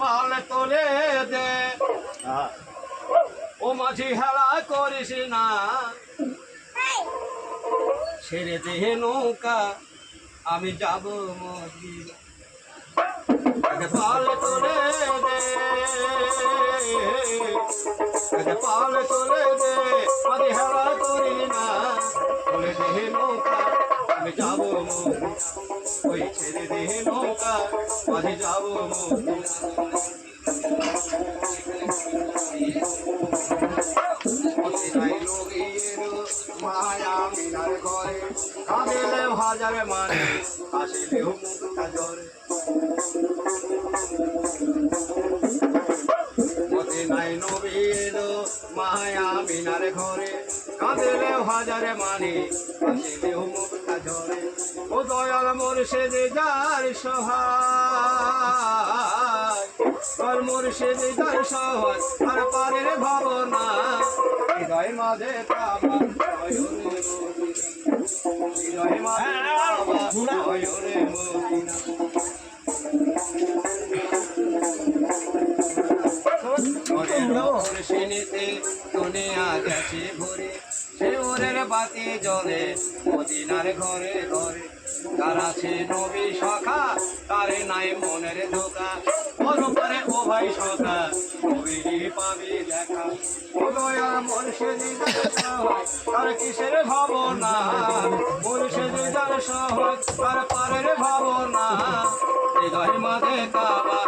পাল তোলে দে। ও মাঝি হেলা করিস না। ছেড়ে দে নৌকা, আমি যাব মদিনা পাল তোলে দে। পাল তোলে দে, মাঝি হেলা করি না। তোলে দে নৌকা, আমি যাব মদিনা ওই ছেড়ে দে নৌকা মাঝি যাব মদিনা মায়ামিনার ঘরে। কাঁদিলে হাজারে মানে আসিলে মুখটা জ্বরে নাই নবী এলো মায়ামিনার ঘরে। কাঁদিলে হাজারে মানে আসিলে মুখটা জ্বরে ও দয়াল মোর সে যে যার সহায় আর মোর সে যে যার সহায় আর পারের ভাবনা হৃদয় মাঝে হৃদয় ভরে সে ওরের বাতি জ্বলে, মদিনার ঘরে ঘরে। তার আছে নবী সখা? তারে নাই মনের ধোকা? ওর উপরে ও ভাই সখা নবীরই পাবি দেখা। তার ভাবনা? ভাবনা? হৃদয় মাঝে কাবা